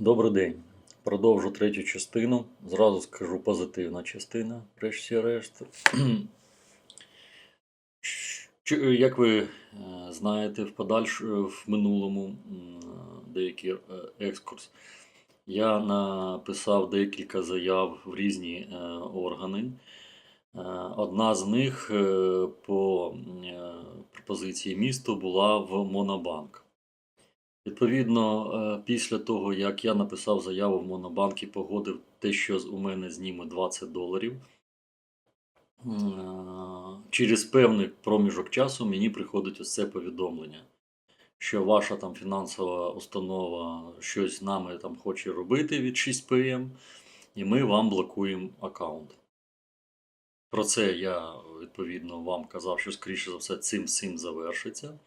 Добрий день. Продовжу третю частину. Зразу скажу позитивна частина, врешті-решт. Чи- Як ви е, знаєте, в подальш... в минулому деякий е, екскурс, я написав декілька заяв в різні е, органи. Е, Одна з них е, по е, пропозиції місту була в Монобанк. Відповідно, е, після того, як я написав заяву в Монобанк і погодив те, що у мене зніме 20 доларів, е, через певний проміжок часу мені приходить ось це повідомлення, що ваша там фінансова установа щось з нами там хоче робити від 6 ПМ, і ми вам блокуємо аккаунт. Про це я відповідно вам казав, що скоріше за все цим всім завершиться,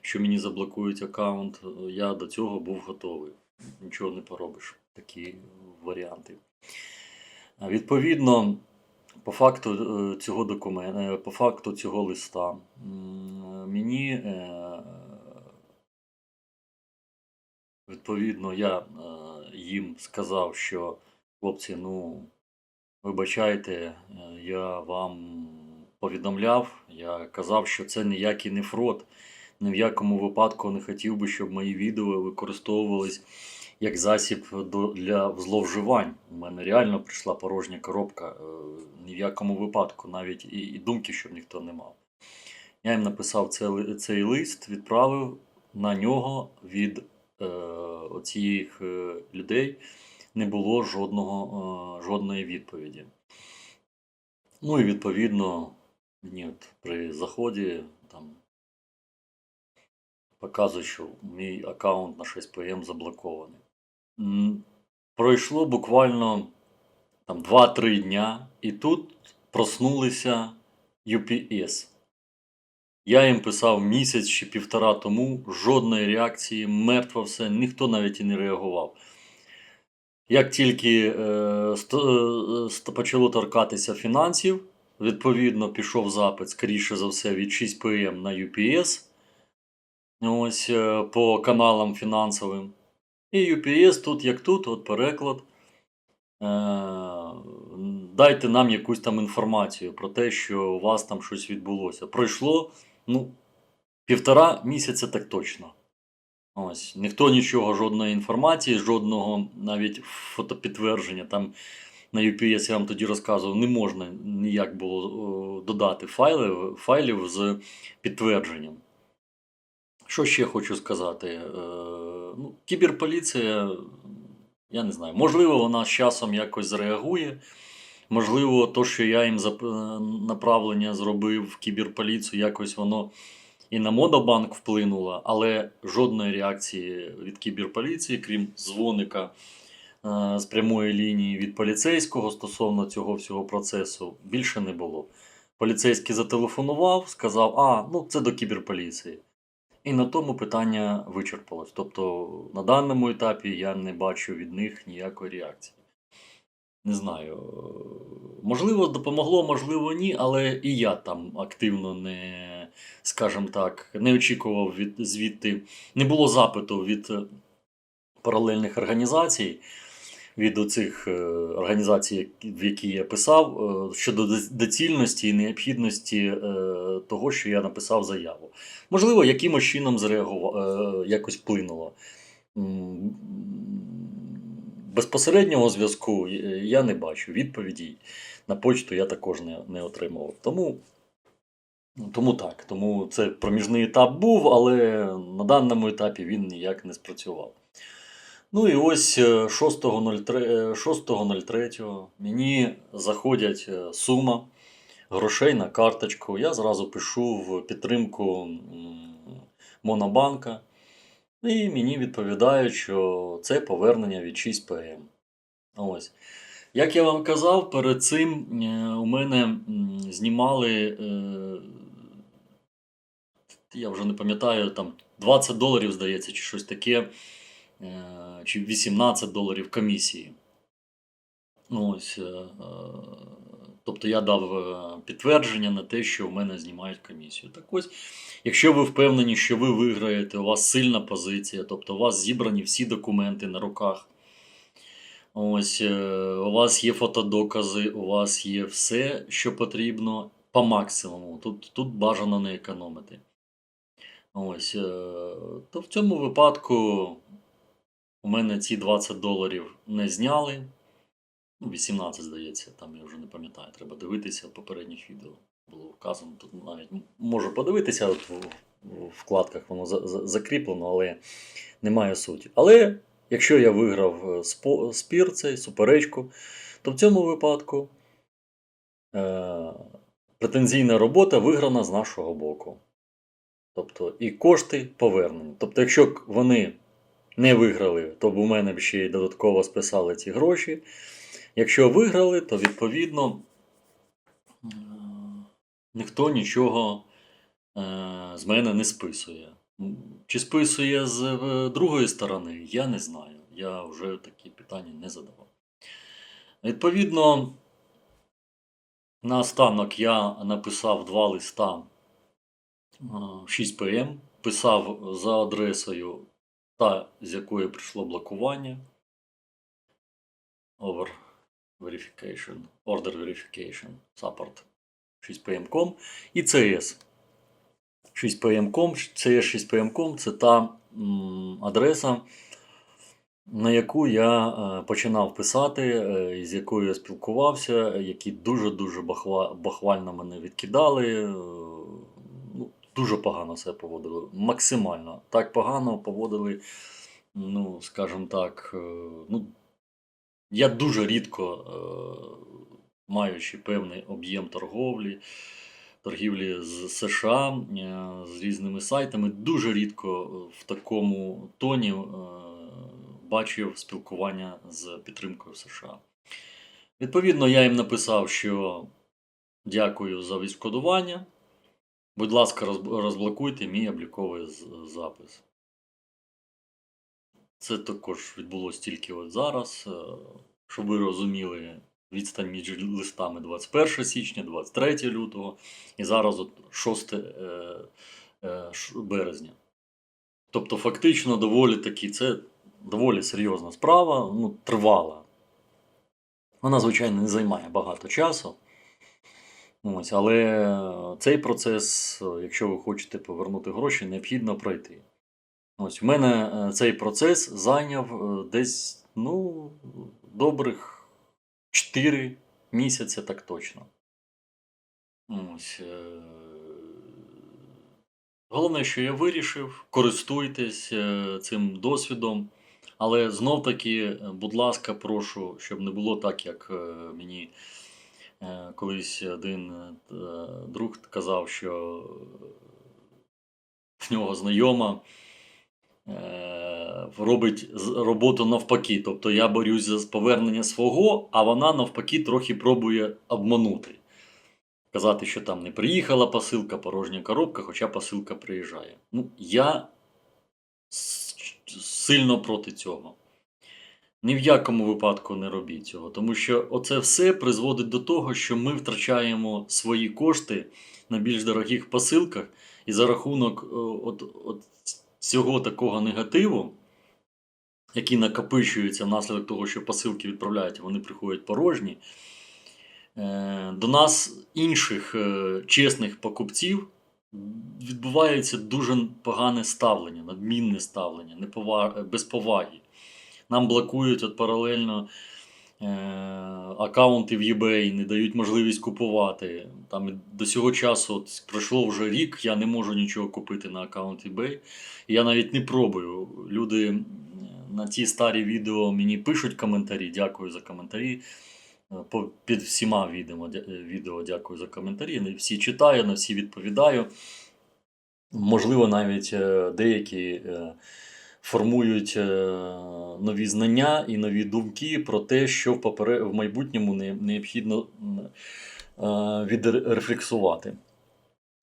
що мені заблокують аккаунт. Я до цього був готовий. Нічого не поробиш. Такі варіанти. Відповідно, по факту е, цього документа, по факту цього листа, мені е, відповідно я е, їм сказав, що хлопці, ну. Вибачайте, е, я вам повідомляв, я казав, що це ніякий не фрод. Ні в якому випадку не хотів би, щоб мої відео використовувались як засіб для зловживань. У мене реально прийшла порожня коробка. е, Ні в якому випадку, навіть і, думки, щоб ніхто не мав. Я їм написав цей, цей лист, відправив на нього від е, оцих е, людей не було жодного, е, жодної відповіді. Ну і відповідно, мені от при заході там показує, що мій аккаунт на 6PM заблокований. Пройшло буквально там 2-3 дня, і тут проснулися UPS. Я їм писав місяць чи півтора тому, жодної реакції, мертво все, ніхто навіть і не реагував. Як тільки е, е, почало торкатися фінансів, відповідно пішов запит, скоріше за все, від 6 ПМ на UPS ось, е, по каналам фінансовим. І UPS тут як тут, от переклад. Е, дайте нам якусь там інформацію про те, що у вас там щось відбулося. Пройшло ну, півтора місяця так точно. Ось, ніхто нічого, жодної інформації, жодного навіть фотопідтвердження. Там на UPS я вам тоді розказував, не можна ніяк було о, додати файли, файлів з підтвердженням. Що ще хочу сказати? Е, ну, кіберполіція, я не знаю, можливо, вона з часом якось зреагує. Можливо, то, що я їм е, направлення зробив в кіберполіцію, якось воно і на Монобанк вплинуло, але жодної реакції від кіберполіції, крім дзвоника е, з прямої лінії від поліцейського стосовно цього всього процесу, більше не було. Поліцейський зателефонував, сказав, а, ну це до кіберполіції. І на тому питання вичерпалось. Тобто на даному етапі я не бачу від них ніякої реакції. Не знаю. Можливо, допомогло, можливо, ні, але і я там активно не, скажімо так, не очікував від звідти. Не було запиту від е, паралельних організацій, від оцих е, організацій, в які я писав, е, щодо доцільності і необхідності того, що я написав заяву. Можливо, якимось чином зреагувало, якось вплинуло. Безпосереднього зв'язку я не бачу. Відповіді на почту я також не, не отримував. Тому, тому так. Тому це проміжний етап був, але на даному етапі він ніяк не спрацював. Ну і ось е, 6.03 е, 6.03 мені заходять е, сума грошей на карточку. Я зразу пишу в підтримку Монобанка. І мені відповідають, що це повернення від 6 ПМ. Ось. Як я вам казав, перед цим е, у мене знімали, е, я вже не пам'ятаю, там 20 доларів, здається, чи щось таке, е, чи 18 доларів комісії. Ось, е, е, тобто я дав підтвердження на те, що в мене знімають комісію. Так ось, якщо ви впевнені, що ви виграєте, у вас сильна позиція, тобто у вас зібрані всі документи на руках, Ось у вас є фотодокази, у вас є все, що потрібно по максимуму. Тут, тут бажано не економити. Ось, е, то в цьому випадку у мене ці 20 доларів не зняли. Ну, 18, здається, там я вже не пам'ятаю, треба дивитися в попередніх відео. Було вказано. Тут навіть можу подивитися, от в, вкладках воно за, за- закріплено, але немає суті. Але якщо я виграв е, спір цей, суперечку, то в цьому випадку е, претензійна робота виграна з нашого боку. Тобто і кошти повернені. Тобто, якщо вони не виграли, то у мене б ще й додатково списали ці гроші. Якщо виграли, то відповідно ніхто нічого е, з мене не списує. Чи списує з е, другої сторони, я не знаю. Я вже такі питання не задавав. Відповідно, наостанок я написав два листа в 6 ПМ, писав за адресою та, з якої прийшло блокування. Over verification, order verification, support 6pm.com і CS 6pm.com. CS 6pm.com це та м, адреса, на яку я е, починав писати, е, з якою я спілкувався, які дуже-дуже бахва, бахвально мене відкидали. е, дуже погано себе поводили. Максимально так погано поводили, ну, скажімо так, е, ну, я дуже рідко, е, маючи певний об'єм торговлі, торгівлі з США е, з різними сайтами, дуже рідко в такому тоні бачив спілкування з підтримкою США. Відповідно, я їм написав, що дякую за відшкодування. Будь ласка, розблокуйте мій обліковий запис. Це також відбулося тільки от зараз. е, Щоб ви розуміли, відстань між листами 21 січня, 23 лютого і зараз от 6 е, е, березня. Тобто, фактично, доволі таки, це доволі серйозна справа, ну, тривала. Вона, звичайно, не займає багато часу. Ось, але цей процес, е, якщо ви хочете повернути гроші, необхідно пройти. Ось у мене е, цей процес зайняв е, десь ну, добрих 4 місяці, так точно. Ось, е, Головне, що я вирішив, користуйтесь е, цим досвідом. Але знов таки, е, будь ласка, прошу, щоб не було так, як е, мені е, колись один е, друг казав, що в нього знайома е, робить роботу навпаки. Тобто я борюсь за повернення свого, а вона навпаки трохи пробує обманути. Казати, що там не приїхала посилка, порожня коробка, хоча посилка приїжджає. Ну, я сильно проти цього. Ні в якому випадку не робіть цього, тому що оце все призводить до того, що ми втрачаємо свої кошти на більш дорогих посилках, і за рахунок е, от, от цього такого негативу, який накопичується внаслідок того, що посилки відправляють, вони приходять порожні. е, До нас інших е, чесних покупців відбувається дуже погане ставлення, надмінне ставлення, без поваги. Нам блокують от паралельно е, аккаунти в eBay, не дають можливість купувати. Там до цього часу от, пройшло вже рік, я не можу нічого купити на аккаунт eBay. І я навіть не пробую. Люди на ті старі відео мені пишуть коментарі. Дякую за коментарі. Е, під всіма відео, е, відео дякую за коментарі. Не всі читаю, на всі відповідаю. Можливо, навіть е, деякі е, формують е, нові знання і нові думки про те, що в, майбутньому необхідно е, відрефлексувати.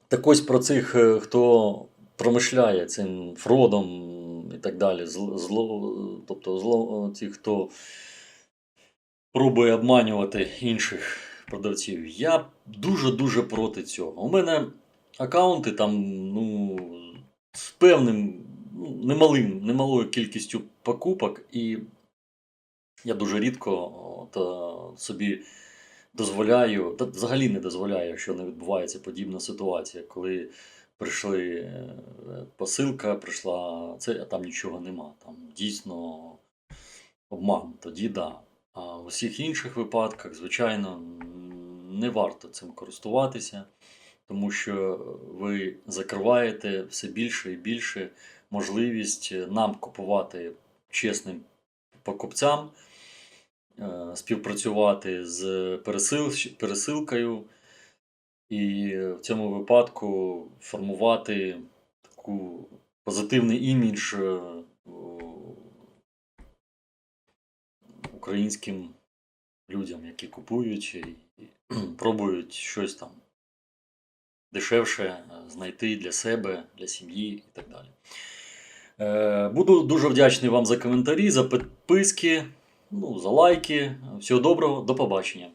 Так ось про цих, е, хто промишляє цим фродом і так далі, зло, тобто зло, ті, хто пробує обманювати інших продавців. Я дуже-дуже проти цього. У мене аккаунти там, ну, з певним, ну, немалим, немалою кількістю покупок, і Я дуже рідко е, собі дозволяю, та взагалі не дозволяю, якщо не відбувається подібна ситуація, коли прийшли е, посилка, прийшла це, а там нічого нема. Там дійсно обман, тоді да. А в усіх інших випадках, звичайно, не варто цим користуватися, тому що ви закриваєте все більше і більше можливість нам купувати чесним покупцям, е, співпрацювати з пересил- пересилкою і в цьому випадку формувати таку позитивний імідж е, українським людям, які купують і пробують щось там дешевше е, знайти для себе, для сім'ї і так далі. Е, Буду дуже вдячний вам за коментарі, за підписки, ну, за лайки. Всього доброго, до побачення.